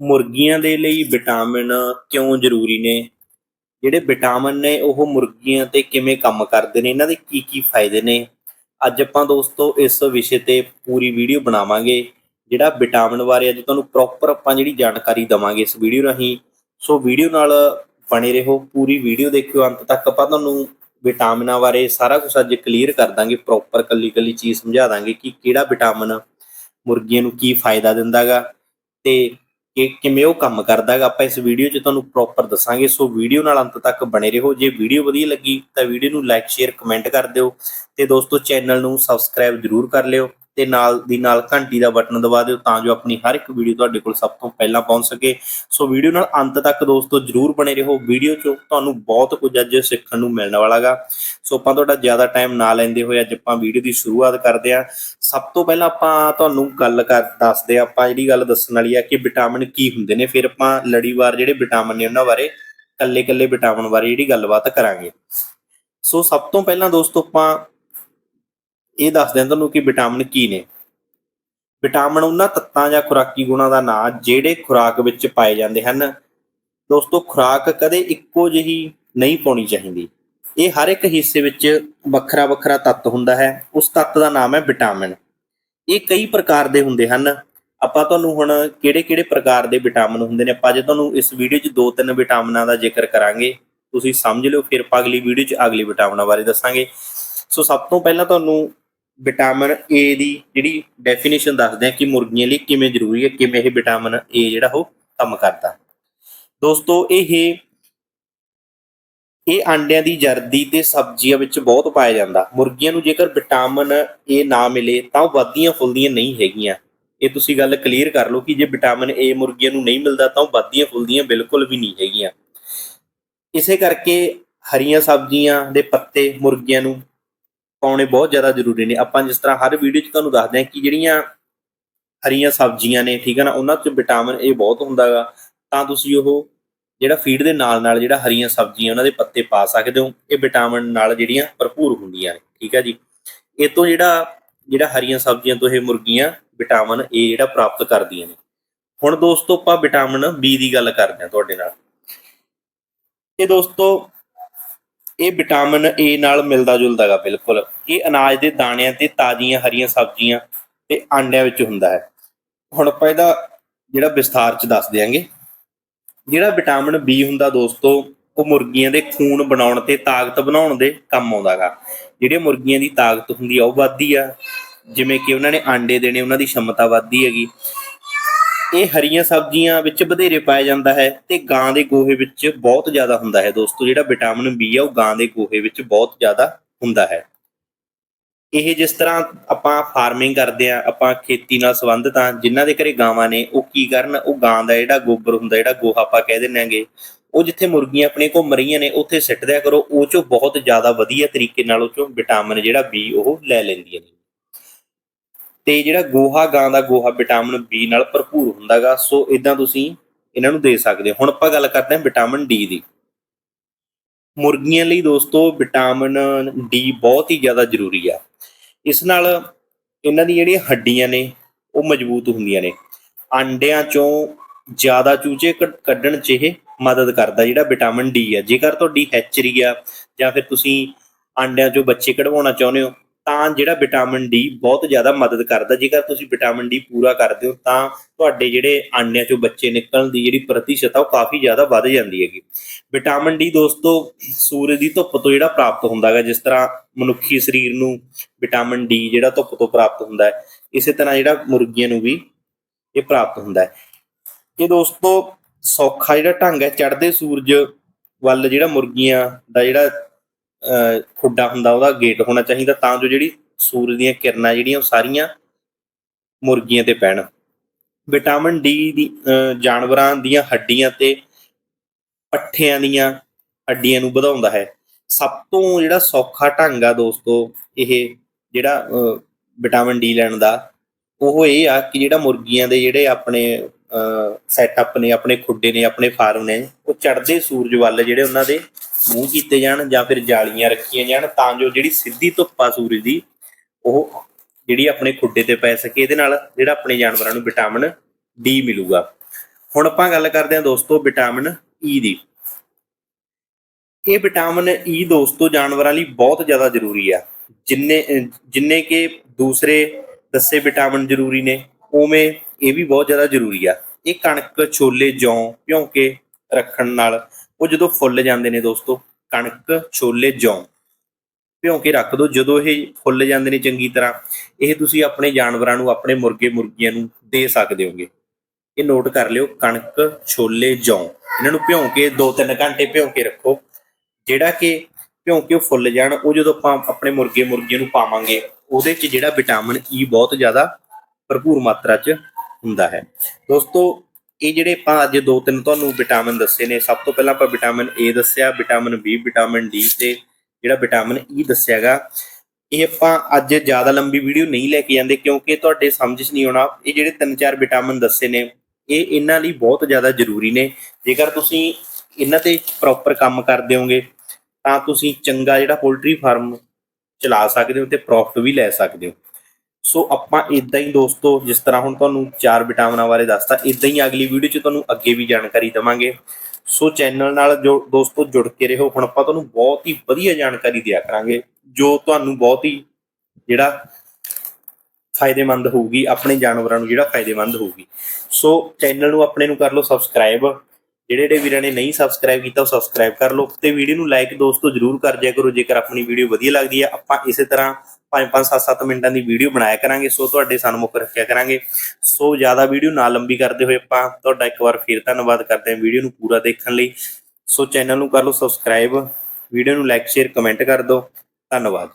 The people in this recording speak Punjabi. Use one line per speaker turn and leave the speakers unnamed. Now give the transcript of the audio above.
ਮੁਰਗੀਆਂ ਦੇ ਲਈ ਵਿਟਾਮਿਨ ਕਿਉਂ ਜ਼ਰੂਰੀ ਨੇ? ਜਿਹੜੇ ਵਿਟਾਮਿਨ ਨੇ ਉਹ ਮੁਰਗੀਆਂ ਤੇ ਕਿਵੇਂ ਕੰਮ ਕਰਦੇ ਨੇ? ਇਹਨਾਂ ਦੇ ਕੀ ਕੀ ਫਾਇਦੇ ਨੇ? ਅੱਜ ਆਪਾਂ ਦੋਸਤੋ ਇਸ ਵਿਸ਼ੇ ਤੇ ਪੂਰੀ ਵੀਡੀਓ ਬਣਾਵਾਂਗੇ, ਜਿਹੜਾ ਵਿਟਾਮਿਨ ਬਾਰੇ ਅੱਜ ਤੁਹਾਨੂੰ ਪ੍ਰੋਪਰ ਆਪਾਂ ਜਿਹੜੀ ਜਾਣਕਾਰੀ ਦਵਾਂਗੇ ਇਸ ਵੀਡੀਓ ਰਾਹੀਂ। ਸੋ ਵੀਡੀਓ ਨਾਲ ਬਣੇ ਰਹੋ, ਪੂਰੀ ਵੀਡੀਓ ਦੇਖਿਓ, ਅੰਤ ਤੱਕ ਆਪਾਂ ਤੁਹਾਨੂੰ ਵਿਟਾਮਿਨਾਂ ਬਾਰੇ ਸਾਰਾ ਕੁਝ ਅੱਜ ਕਲੀਅਰ ਕਰ ਦਾਂਗੇ ਪ੍ਰੋਪਰ ਕੱਲੀ ਕੱਲੀ ਚੀਜ਼ ਸਮਝਾ ਦਾਂਗੇ ਕਿ ਕਿਹੜਾ ਵਿਟਾਮਿਨ ਮੁਰਗੀਆਂ ਨੂੰ ਕੀ ਫਾਇਦਾ ਦਿੰਦਾਗਾ ਤੇ ਕਿ ਕਿਵੇਂ ਉਹ ਕੰਮ ਕਰਦਾ ਹੈਗਾ, ਆਪਾਂ ਇਸ ਵੀਡੀਓ 'ਚ ਤੁਹਾਨੂੰ ਪ੍ਰੋਪਰ ਦੱਸਾਂਗੇ। ਸੋ ਵੀਡੀਓ ਨਾਲ ਅੰਤ ਤੱਕ ਬਣੇ ਰਹੋ। ਜੇ ਵੀਡੀਓ ਵਧੀਆ ਲੱਗੀ ਤਾਂ ਵੀਡੀਓ ਨੂੰ ਲਾਈਕ ਸ਼ੇਅਰ ਕਮੈਂਟ ਕਰ ਦਿਓ। ਤੇ ਦੋਸਤੋ ਚੈਨਲ ਨੂੰ ਸਬਸਕ੍ਰਾਈਬ ਜਰੂਰ ਕਰ ਲਿਓ। ਤੇ ਨਾਲ ਦੀ ਨਾਲ ਘੰਟੀ ਦਾ ਬਟਨ ਦਬਾ ਦਿਓ ਤਾਂ ਜੋ ਆਪਣੀ ਹਰ ਇੱਕ ਵੀਡੀਓ ਤੁਹਾਡੇ ਕੋਲ ਸਭ ਤੋਂ ਪਹਿਲਾਂ ਪਹੁੰਚ ਸਕੇ। ਸੋ ਵੀਡੀਓ ਨਾਲ ਅੰਤ ਤੱਕ ਦੋਸਤੋ ਜਰੂਰ ਬਣੇ ਰਹੋ। ਵੀਡੀਓ 'ਚ ਤੁਹਾਨੂੰ ਬਹੁਤ ਕੁਝ ਅੱਜ ਸਿੱਖਣ ਨੂੰ ਮਿਲਣ ਵਾਲਾਗਾ। ਸੋ ਆਪਾਂ ਤੁਹਾਡਾ ਜ਼ਿਆਦਾ ਟਾਈਮ ਨਾ ਲੈਂਦੇ ਹੋਏ ਅੱਜ ਆਪਾਂ ਵੀਡੀਓ ਦੀ ਸ਼ੁਰੂਆਤ ਕਰਦੇ ਹਾਂ। ਸਭ ਤੋਂ ਪਹਿਲਾਂ ਆਪਾਂ ਤੁਹਾਨੂੰ ਗੱਲ ਕਰ ਦੱਸਦੇ ਹਾਂ। ਆਪਾਂ ਜਿਹੜੀ ਗੱਲ ਦੱਸਣ ਵਾਲੀ ਆ ਕਿ ਵਿਟਾਮਿਨ ਕੀ ਹੁੰਦੇ ਨੇ। ਫਿਰ ਆਪਾਂ ਲੜੀਵਾਰ ਜਿਹੜੇ ਵਿਟਾਮਿਨ ਨੇ ਉਹਨਾਂ ਬਾਰੇ ਕੱਲੇ-ਕੱਲੇ ਵਿਟਾਮਿਨ ਬਾਰੇ ਜਿਹੜੀ ਗੱਲਬਾਤ ਕਰਾਂਗੇ। ਸੋ ਸਭ ਤੋਂ ਪਹਿਲਾਂ ਦੋਸਤੋ ਆਪਾਂ ਇਹ ਦੱਸਦੇ ਹਾਂ ਤੁਹਾਨੂੰ ਕਿ ਵਿਟਾਮਿਨ ਕੀ ਨੇ। ਵਿਟਾਮਿਨ ਉਹਨਾਂ ਤੱਤਾਂ ਜਾਂ ਖੁਰਾਕੀ ਗੁਣਾਂ ਦਾ ਨਾਂ ਜਿਹੜੇ ਖੁਰਾਕ ਵਿੱਚ ਪਾਏ ਜਾਂਦੇ ਹਨ। ਦੋਸਤੋ, ਖੁਰਾਕ ਕਦੇ ਇੱਕੋ ਜਿਹੀ ਨਹੀਂ ਪਾਉਣੀ ਚਾਹੀਦੀ। ਇਹ ਹਰ ਇੱਕ ਹਿੱਸੇ ਵਿੱਚ ਵੱਖਰਾ ਵੱਖਰਾ ਤੱਤ ਹੁੰਦਾ ਹੈ। ਉਸ ਤੱਤ ਦਾ ਨਾਮ ਹੈ ਵਿਟਾਮਿਨ। ਇਹ ਕਈ ਪ੍ਰਕਾਰ ਦੇ ਹੁੰਦੇ ਹਨ। ਆਪਾਂ ਤੁਹਾਨੂੰ ਹੁਣ ਕਿਹੜੇ-ਕਿਹੜੇ ਪ੍ਰਕਾਰ ਦੇ ਵਿਟਾਮਿਨ ਹੁੰਦੇ ਨੇ, ਆਪਾਂ ਜੇ ਤੁਹਾਨੂੰ ਇਸ ਵੀਡੀਓ 'ਚ ਦੋ ਤਿੰਨ ਵਿਟਾਮਿਨਾਂ ਦਾ ਜ਼ਿਕਰ ਕਰਾਂਗੇ, ਤੁਸੀਂ ਸਮਝ ਲਿਓ, ਫਿਰ ਆਪਾਂ ਅਗਲੀ ਵੀਡੀਓ 'ਚ ਅਗਲੀ ਵਿਟਾਮਿਨਾਂ ਬਾਰੇ ਦੱਸਾਂਗੇ। ਸੋ ਸਭ ਤੋਂ ਪਹਿਲਾਂ ਤੁਹਾਨੂੰ ਵਿਟਾਮਿਨ ਏ ਦੀ ਜਿਹੜੀ ਡੈਫੀਨੇਸ਼ਨ ਦੱਸਦੇ ਹਾਂ ਕਿ ਮੁਰਗੀਆਂ ਲਈ ਕਿਵੇਂ ਜ਼ਰੂਰੀ ਹੈ, ਕਿਵੇਂ ਇਹ ਵਿਟਾਮਿਨ ਏ ਜਿਹੜਾ ਉਹ ਕੰਮ ਕਰਦਾ। ਦੋਸਤੋ, ਇਹ ਇਹ ਆਂਡਿਆਂ ਦੀ ਜਰਦੀ ਤੇ ਸਬਜ਼ੀਆਂ ਵਿੱਚ ਬਹੁਤ ਪਾਇਆ ਜਾਂਦਾ। ਮੁਰਗੀਆਂ ਨੂੰ ਜੇਕਰ ਵਿਟਾਮਿਨ ਏ ਨਾ ਮਿਲੇ ਤਾਂ ਉਹ ਵੱਧਦੀਆਂ ਫੁੱਲਦੀਆਂ ਨਹੀਂ ਹੈਗੀਆਂ। ਇਹ ਤੁਸੀਂ ਗੱਲ ਕਲੀਅਰ ਕਰ ਲਓ ਕਿ ਜੇ ਵਿਟਾਮਿਨ ਏ ਮੁਰਗੀਆਂ ਨੂੰ ਨਹੀਂ ਮਿਲਦਾ ਤਾਂ ਉਹ ਵੱਧਦੀਆਂ ਫੁੱਲਦੀਆਂ ਬਿਲਕੁਲ ਵੀ ਨਹੀਂ ਹੈਗੀਆਂ। ਇਸੇ ਕਰਕੇ ਹਰੀਆਂ ਸਬਜ਼ੀਆਂ ਦੇ ਪੱਤੇ ਮੁਰਗੀਆਂ ਨੂੰ ਪਾਉਣੇ ਬਹੁਤ ਜ਼ਿਆਦਾ ਜ਼ਰੂਰੀ ਨੇ। ਆਪਾਂ ਜਿਸ ਤਰ੍ਹਾਂ ਹਰ ਵੀਡੀਓ 'ਚ ਤੁਹਾਨੂੰ ਦੱਸਦੇ ਹਾਂ ਕਿ ਜਿਹੜੀਆਂ ਹਰੀਆਂ ਸਬਜ਼ੀਆਂ ਨੇ, ਠੀਕ ਹੈ ਨਾ, ਉਹਨਾਂ 'ਚ ਵਿਟਾਮਿਨ ਏ ਬਹੁਤ ਹੁੰਦਾਗਾ ਤਾਂ ਤੁਸੀਂ ਉਹ ਜਿਹੜਾ ਫੀਡ ਦੇ ਨਾਲ ਨਾਲ ਜਿਹੜਾ ਹਰੀਆਂ ਸਬਜ਼ੀਆਂ ਉਹਨਾਂ ਦੇ ਪੱਤੇ ਪਾ ਸਕਦੇ ਹੋ, ਇਹ ਵਿਟਾਮਿਨ ਨਾਲ ਜਿਹੜੀਆਂ ਭਰਪੂਰ ਹੁੰਦੀਆਂ ਨੇ, ਠੀਕ ਹੈ ਜੀ। ਇਹ ਤੋਂ ਜਿਹੜਾ ਜਿਹੜਾ ਹਰੀਆਂ ਸਬਜ਼ੀਆਂ ਤੋਂ ਇਹ ਮੁਰਗੀਆਂ ਵਿਟਾਮਿਨ ਏ ਜਿਹੜਾ ਪ੍ਰਾਪਤ ਕਰਦੀਆਂ ਨੇ। ਹੁਣ ਦੋਸਤੋ ਆਪਾਂ ਵਿਟਾਮਿਨ ਬੀ ਦੀ ਗੱਲ ਕਰਦੇ ਹਾਂ ਤੁਹਾਡੇ ਨਾਲ। ਇਹ ਦੋਸਤੋ ਇਹ ਵਿਟਾਮਿਨ ਏ ਨਾਲ ਮਿਲਦਾ ਜੁਲਦਾ ਜੁਲਦਾਗਾ ਬਿਲਕੁਲ। ਇਹ ਅਨਾਜ ਦੇ ਦਾਣਿਆਂ ਤੇ ਤਾਜ਼ੀਆਂ ਹਰੀਆਂ ਸਬਜ਼ੀਆਂ ਤੇ ਆਂਡਿਆਂ ਵਿੱਚ ਹੁੰਦਾ ਹੈ। ਹੁਣ ਆਪਾਂ ਇਹਦਾ ਜਿਹੜਾ ਵਿਸਥਾਰ ਚ ਦੱਸ ਦਿਆਂਗੇ। ਜਿਹੜਾ ਵਿਟਾਮਿਨ ਬੀ ਹੁੰਦਾ ਦੋਸਤੋ, ਉਹ ਮੁਰਗੀਆਂ ਦੇ ਖੂਨ ਬਣਾਉਣ ਤੇ ਤਾਕਤ ਬਣਾਉਣ ਦੇ ਕੰਮ ਆਉਂਦਾ ਆਉਂਦਾਗਾ ਜਿਹੜੇ ਮੁਰਗੀਆਂ ਦੀ ਤਾਕਤ ਹੁੰਦੀ ਆ, ਉਹ ਵੱਧਦੀ ਆ। ਜਿਵੇਂ ਕਿ ਉਹਨਾਂ ਨੇ ਆਂਡੇ ਦੇਣੇ, ਉਹਨਾਂ ਦੀ ਸ਼ਮਤਾ ਵੱਧਦੀ ਹੈਗੀ। ਇਹ ਹਰੀਆਂ ਸਬਜ਼ੀਆਂ ਵਿੱਚ ਵਧੇਰੇ ਪਾਇਆ ਜਾਂਦਾ ਹੈ ਤੇ ਗਾਂ ਦੇ ਗੋਹੇ ਵਿੱਚ ਬਹੁਤ ਜ਼ਿਆਦਾ ਹੁੰਦਾ ਹੈ ਦੋਸਤੋ, ਜਿਹੜਾ ਵਿਟਾਮਿਨ ਬੀ ਆ, ਉਹ ਗਾਂ ਦੇ ਗੋਹੇ ਵਿੱਚ ਬਹੁਤ ਜ਼ਿਆਦਾ ਹੁੰਦਾ ਹੈ। ਇਹ ਜਿਸ ਤਰ੍ਹਾਂ ਆਪਾਂ ਫਾਰਮਿੰਗ ਕਰਦੇ ਆ ਆਪਾਂ ਖੇਤੀ ਨਾਲ ਸੰਬੰਧਿਤ ਆ ਜਿਨ੍ਹਾਂ ਦੇ ਘਰੇ ਗਾਵਾਂ ਨੇ, ਉਹ ਕੀ ਕਰਨ? ਉਹ ਗਾਂ ਦਾ ਜਿਹੜਾ ਗੋਬਰ ਹੁੰਦਾ, ਜਿਹੜਾ ਗੋਹਾ ਆਪਾਂ ਕਹਿ ਦਿੰਦੇ ਆਂਗੇ ਉਹ ਜਿੱਥੇ ਮੁਰਗੀਆਂ ਆਪਣੇ ਘੁੰਮ ਰਹੀਆਂ ਨੇ, ਉੱਥੇ ਸਿੱਟ ਦਿਆ ਕਰੋ, ਉਹ ਚੋਂ ਬਹੁਤ ਜ਼ਿਆਦਾ ਵਧੀਆ ਤਰੀਕੇ ਨਾਲ ਉਹ ਚੋਂ ਵਿਟਾਮਿਨ ਜਿਹੜਾ ਬੀ ਉਹ ਲੈ ਲੈਂਦੀਆਂ ਨੇ। ਤੇ ਜਿਹੜਾ ਗੋਹਾ, ਗਾਂ ਦਾ ਗੋਹਾ ਵਿਟਾਮਿਨ ਬੀ ਨਾਲ ਭਰਪੂਰ ਹੁੰਦਾਗਾ, ਸੋ ਇਦਾਂ ਤੁਸੀਂ ਇਹਨਾਂ ਨੂੰ ਦੇ ਸਕਦੇ ਹੋ। ਹੁਣ ਆਪਾਂ ਗੱਲ ਕਰਦੇ ਹਾਂ ਵਿਟਾਮਿਨ ਡੀ ਦੀ। ਮੁਰਗੀਆਂ ਲਈ ਦੋਸਤੋ, ਵਿਟਾਮਿਨ ਡੀ ਬਹੁਤ ਹੀ ਜ਼ਿਆਦਾ ਜ਼ਰੂਰੀ ਆ। ਇਸ ਨਾਲ ਇਹਨਾਂ ਦੀ ਜਿਹੜੀਆਂ ਹੱਡੀਆਂ ਨੇ, ਉਹ ਮਜ਼ਬੂਤ ਹੁੰਦੀਆਂ ਨੇ। ਆਂਡਿਆਂ ਚੋਂ ਜ਼ਿਆਦਾ ਚੂਚੇ ਕੱਢ- ਕੱਢਣ 'ਚ ਇਹ ਮਦਦ ਕਰਦਾ ਜਿਹੜਾ ਵਿਟਾਮਿਨ ਡੀ ਆ। ਜੇਕਰ ਤੁਹਾਡੀ ਹੈਚਰੀ ਆ, ਜਾਂ ਫਿਰ ਤੁਸੀਂ ਆਂਡਿਆਂ ਚੋਂ ਬੱਚੇ ਕਢਵਾਉਣਾ ਚਾਹੁੰਦੇ ਹੋ ਤਾਂ ਜਿਹੜਾ ਵਿਟਾਮਿਨ ਡੀ ਬਹੁਤ ਜ਼ਿਆਦਾ ਮਦਦ ਕਰਦਾ, ਜੇਕਰ ਤੁਸੀਂ ਵਿਟਾਮਿਨ ਡੀ ਪੂਰਾ ਕਰਦੇ ਹੋ, ਤਾਂ ਤੁਹਾਡੇ ਜਿਹੜੇ ਆਂਡਿਆਂ ਚੋਂ ਬੱਚੇ ਨਿਕਲਣ ਦੀ ਜਿਹੜੀ ਪ੍ਰਤੀਸ਼ਤ ਆ, ਉਹ ਕਾਫੀ ਜ਼ਿਆਦਾ ਵੱਧ ਜਾਂਦੀ ਹੈਗੀ। ਵਿਟਾਮਿਨ ਡੀ ਦੋਸਤੋ, ਸੂਰਜ ਦੀ ਧੁੱਪ ਤੋਂ ਜਿਹੜਾ ਪ੍ਰਾਪਤ ਹੁੰਦਾ ਹੈਗਾ, ਜਿਸ ਤਰ੍ਹਾਂ ਮਨੁੱਖੀ ਸਰੀਰ ਨੂੰ ਵਿਟਾਮਿਨ ਡੀ ਜਿਹੜਾ ਧੁੱਪ ਤੋਂ ਪ੍ਰਾਪਤ ਹੁੰਦਾ ਹੈ, ਇਸੇ ਤਰ੍ਹਾਂ ਜਿਹੜਾ ਮੁਰਗੀਆਂ ਨੂੰ ਵੀ ਇਹ ਪ੍ਰਾਪਤ ਹੁੰਦਾ ਹੈ। ਇਹ ਦੋਸਤੋ ਸੌਖਾ ਜਿਹੜਾ ਢੰਗ ਹੈ, ਚੜ੍ਹਦੇ ਸੂਰਜ ਵੱਲ ਜਿਹੜਾ ਮੁਰਗੀਆਂ ਦਾ ਜਿਹੜਾ ਖੁੱਡਾ ਹੁੰਦਾ, ਉਹਦਾ ਗੇਟ ਹੋਣਾ ਚਾਹੀਦਾ ਤਾਂ ਜੋ ਜਿਹੜੀ ਸੂਰਜ ਦੀਆਂ ਕਿਰਨਾਂ ਜਿਹੜੀਆਂ ਉਹ ਸਾਰੀਆਂ ਮੁਰਗੀਆਂ ਤੇ ਪੈਣ। ਵਿਟਾਮਿਨ ਡੀ ਦੀ ਜਾਨਵਰਾਂ ਦੀਆਂ ਹੱਡੀਆਂ ਤੇ ਪੱਠਿਆਂ ਦੀਆਂ ਹੱਡੀਆਂ ਨੂੰ ਵਧਾਉਂਦਾ ਹੈ। ਸਭ ਤੋਂ ਜਿਹੜਾ ਸੌਖਾ ਢੰਗ ਆ ਦੋਸਤੋ, ਇਹ ਜਿਹੜਾ ਵਿਟਾਮਿਨ ਡੀ ਲੈਣ ਦਾ, ਉਹ ਇਹ ਆ ਕਿ ਜਿਹੜਾ ਮੁਰਗੀਆਂ ਦੇ ਜਿਹੜੇ ਆਪਣੇ ਸੈਟਅਪ ਨੇ, ਆਪਣੇ ਖੁੱਡੇ ਨੇ, ਆਪਣੇ ਫਾਰਮ ਨੇ, ਉਹ ਚੜ੍ਹਦੇ ਸੂਰਜ ਵੱਲ ਜਿਹੜੇ ਉਹਨਾਂ ਦੇ ਮੂੰਹ ਕੀਤੇ ਜਾਣ ਜਾਂ ਫਿਰ ਜਾਲੀਆਂ ਰੱਖੀਆਂ ਜਾਣ, ਤਾਂ ਜੋ ਜਿਹੜੀ ਸਿੱਧੀ ਧੁੱਪ ਆ ਸੂਰਜ ਦੀ ਉਹ ਜਿਹੜੀ ਆਪਣੇ ਖੁੱਡੇ ਤੇ ਪੈ ਸਕੇ, ਇਹਦੇ ਨਾਲ ਜਿਹੜਾ ਆਪਣੇ ਜਾਨਵਰਾਂ ਨੂੰ ਵਿਟਾਮਿਨ ਡੀ ਮਿਲੂਗਾ। ਹੁਣ ਆਪਾਂ ਗੱਲ ਕਰਦੇ ਹਾਂ ਦੋਸਤੋ ਵਿਟਾਮਿਨ ਈ ਦੀ। ਇਹ ਵਿਟਾਮਿਨ ਈ ਦੋਸਤੋ ਜਾਨਵਰਾਂ ਲਈ ਬਹੁਤ ਜ਼ਿਆਦਾ ਜ਼ਰੂਰੀ ਆ। ਜਿੰਨੇ ਜਿੰਨੇ ਕਿ ਦੂਸਰੇ ਦੱਸੇ ਵਿਟਾਮਿਨ ਜ਼ਰੂਰੀ ਨੇ, ਉਵੇਂ ਇਹ ਵੀ ਬਹੁਤ ਜ਼ਿਆਦਾ ਜ਼ਰੂਰੀ ਆ। ਇਹ ਕਣਕ, ਛੋਲੇ, ਜੌਂ, ਭਿਉਂਕੇ ਰੱਖਣ ਨਾਲ ਉਹ ਜਦੋਂ ਫੁੱਲ ਜਾਂਦੇ ਨੇ ਦੋਸਤੋ, ਕਣਕ, ਛੋਲੇ, ਜੌਂ। ਭਿਉਂ ਕੇ ਰੱਖ ਦਿਓ ਜਦੋਂ ਇਹ ਫੁੱਲ ਜਾਂਦੇ ਨੇ ਚੰਗੀ ਤਰ੍ਹਾਂ, ਇਹ ਤੁਸੀਂ ਆਪਣੇ ਜਾਨਵਰਾਂ ਨੂੰ, ਆਪਣੇ ਮੁਰਗੇ ਮੁਰਗੀਆਂ ਨੂੰ ਦੇ ਸਕਦੇ ਹੋਗੇ। ਇਹ ਨੋਟ ਕਰ ਲਿਓ, ਕਣਕ, ਛੋਲੇ, ਜੌਂ। ਇਹਨਾਂ ਨੂੰ ਭਿਉਂ ਕੇ 2-3 ਘੰਟੇ ਭਿਉਂ ਕੇ ਰੱਖੋ। ਜਿਹੜਾ ਕਿ ਭਿਉਂ ਕੇ ਉਹ ਫੁੱਲ ਜਾਣ, ਉਹ ਜਦੋਂ ਆਪਾਂ ਆਪਣੇ ਮੁਰਗੇ ਮੁਰਗੀਆਂ ਨੂੰ ਪਾਵਾਂਗੇ, ਉਹਦੇ 'ਚ ਜਿਹੜਾ ਵਿਟਾਮਿਨ ਈ e ਬਹੁਤ ਜ਼ਿਆਦਾ ਭਰਪੂਰ ਮਾਤਰਾ 'ਚ ਹੁੰਦਾ ਹੈ। ਦੋਸਤੋ ਇਹ ਜਿਹੜੇ ਆਪਾਂ ਅੱਜ ਦੋ ਤਿੰਨ ਤੁਹਾਨੂੰ ਵਿਟਾਮਿਨ ਦੱਸੇ ਨੇ, ਸਭ ਤੋਂ ਪਹਿਲਾਂ ਆਪਾਂ ਵਿਟਾਮਿਨ ਏ ਦੱਸਿਆ ਵਿਟਾਮਿਨ ਬੀ ਵਿਟਾਮਿਨ ਡੀ ਤੇ ਜਿਹੜਾ ਵਿਟਾਮਿਨ ਈ e ਦੱਸਿਆਗਾ। ਇਹ ਆਪਾਂ ਅੱਜ ਜ਼ਿਆਦਾ ਲੰਬੀ ਵੀਡੀਓ ਨਹੀਂ ਲੈ ਕੇ ਜਾਂਦੇ ਕਿਉਂਕਿ ਤੁਹਾਡੇ ਸਮਝ 'ਚ ਨਹੀਂ ਆਉਣਾ। ਇਹ ਜਿਹੜੇ ਤਿੰਨ ਚਾਰ ਵਿਟਾਮਿਨ ਦੱਸੇ ਨੇ, ਇਹ ਇਹਨਾਂ ਲਈ ਬਹੁਤ ਜ਼ਿਆਦਾ ਜ਼ਰੂਰੀ ਨੇ। ਜੇਕਰ ਤੁਸੀਂ ਇਹਨਾਂ ਤੇ ਪ੍ਰੋਪਰ ਕੰਮ ਕਰਦੇ ਹੋਗੇ, ਤਾਂ ਤੁਸੀਂ ਚੰਗਾ ਜਿਹੜਾ ਪੋਲਟਰੀ ਫਾਰਮ ਚਲਾ ਸਕਦੇ ਹੋ ਤੇ ਪ੍ਰੋਫਿਟ ਵੀ ਲੈ ਸਕਦੇ ਹੋ। ਸੋ ਆਪਾਂ ਇਦਾਂ ਹੀ ਦੋਸਤੋ, ਜਿਸ ਤਰ੍ਹਾਂ ਹੁਣ ਤੁਹਾਨੂੰ ਚਾਰ ਵਿਟਾਮਿਨਾਂ ਬਾਰੇ ਦੱਸਤਾ ਇਦਾਂ ਹੀ ਅਗਲੀ ਵੀਡੀਓ 'ਚ ਤੁਹਾਨੂੰ ਅੱਗੇ ਵੀ ਜਾਣਕਾਰੀ ਦਵਾਂਗੇ। ਸੋ ਚੈਨਲ ਨਾਲ ਜੋ ਦੋਸਤੋ ਜੁੜ ਕੇ ਰਹੋ, ਹੁਣ ਆਪਾਂ ਤੁਹਾਨੂੰ ਬਹੁਤ ਹੀ ਵਧੀਆ ਜਾਣਕਾਰੀ ਦਿਆ ਕਰਾਂਗੇ, ਜੋ ਤੁਹਾਨੂੰ ਬਹੁਤ ਹੀ ਜਿਹੜਾ ਫਾਇਦੇਮੰਦ ਹੋਊਗੀ, ਆਪਣੇ ਜਾਨਵਰਾਂ ਨੂੰ ਜਿਹੜਾ ਫਾਇਦੇਮੰਦ ਹੋਊਗੀ। ਸੋ ਚੈਨਲ ਨੂੰ ਆਪਣੇ ਨੂੰ ਕਰ ਲਓ ਸਬਸਕ੍ਰਾਈਬ ਜਿਹੜੇ ਜਿਹੜੇ ਵੀਰਾਂ ਨੇ ਨਹੀਂ ਸਬਸਕ੍ਰਾਈਬ ਕੀਤਾ, ਉਹ ਸਬਸਕ੍ਰਾਈਬ ਕਰ ਲਓ ਤੇ ਵੀਡੀਓ ਨੂੰ ਲਾਈਕ ਦੋਸਤੋ ਜਰੂਰ ਕਰ ਦਿਆ ਕਰੋ, ਜੇਕਰ ਆਪਣੀ ਵੀਡੀਓ ਵਧੀਆ ਲੱਗਦੀ ਹੈ, ਆਪਾਂ ਇਸੇ ਤਰ੍ਹਾਂ 5-5 7-7 ਮਿੰਟਾਂ ਦੀ ਵੀਡੀਓ ਬਣਾਇਆ ਕਰਾਂਗੇ, ਸੋ ਤੁਹਾਡੇ ਸਨਮੁਖ ਰੱਖਿਆ ਕਰਾਂਗੇ। ਸੋ ਜ਼ਿਆਦਾ ਵੀਡੀਓ ਨਾ ਲੰਬੀ ਕਰਦੇ ਹੋਏ ਆਪਾਂ ਤੁਹਾਡਾ ਇੱਕ ਵਾਰ ਫਿਰ ਧੰਨਵਾਦ ਕਰਦੇ ਹਾਂ ਵੀਡੀਓ ਨੂੰ ਪੂਰਾ ਦੇਖਣ ਲਈ। ਸੋ ਚੈਨਲ ਨੂੰ ਕਰ ਲਓ ਸਬਸਕ੍ਰਾਈਬ, ਵੀਡੀਓ ਨੂੰ ਲਾਈਕ ਸ਼ੇਅਰ ਕਮੈਂਟ ਕਰ ਦਿਓ। ਧੰਨਵਾਦ